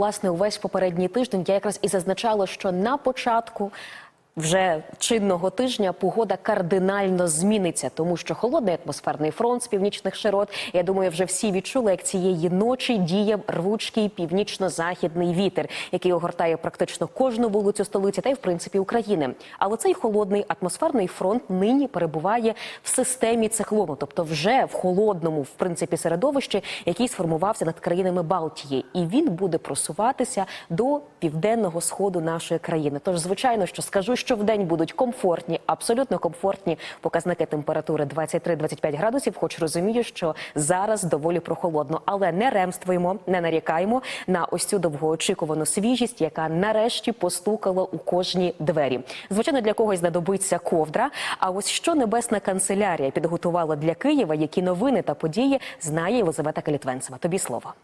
власне увесь попередній тиждень я якраз і зазначала, що на початку. Вже чинного тижня погода кардинально зміниться, тому що холодний атмосферний фронт з північних широт. Я думаю, вже всі відчули, як цієї ночі діє рвучкий північно-західний вітер, який огортає практично кожну вулицю столиці, та й в принципі України. Але цей холодний атмосферний фронт нині перебуває в системі циклону, тобто вже в холодному, в принципі, середовищі, який сформувався над країнами Балтії, і він буде просуватися до південного сходу нашої країни. Тож, звичайно, що скажу, що в день будуть комфортні, абсолютно комфортні показники температури 23-25 градусів. Хоч розумію, що зараз доволі прохолодно, але не ремствуємо, не нарікаємо на ось цю довгоочікувану свіжість, яка нарешті постукала у кожні двері. Звичайно, для когось знадобиться ковдра. А ось що небесна канцелярія підготувала для Києва, які новини та події знає Єлизавета Калітвенцева. Тобі слово.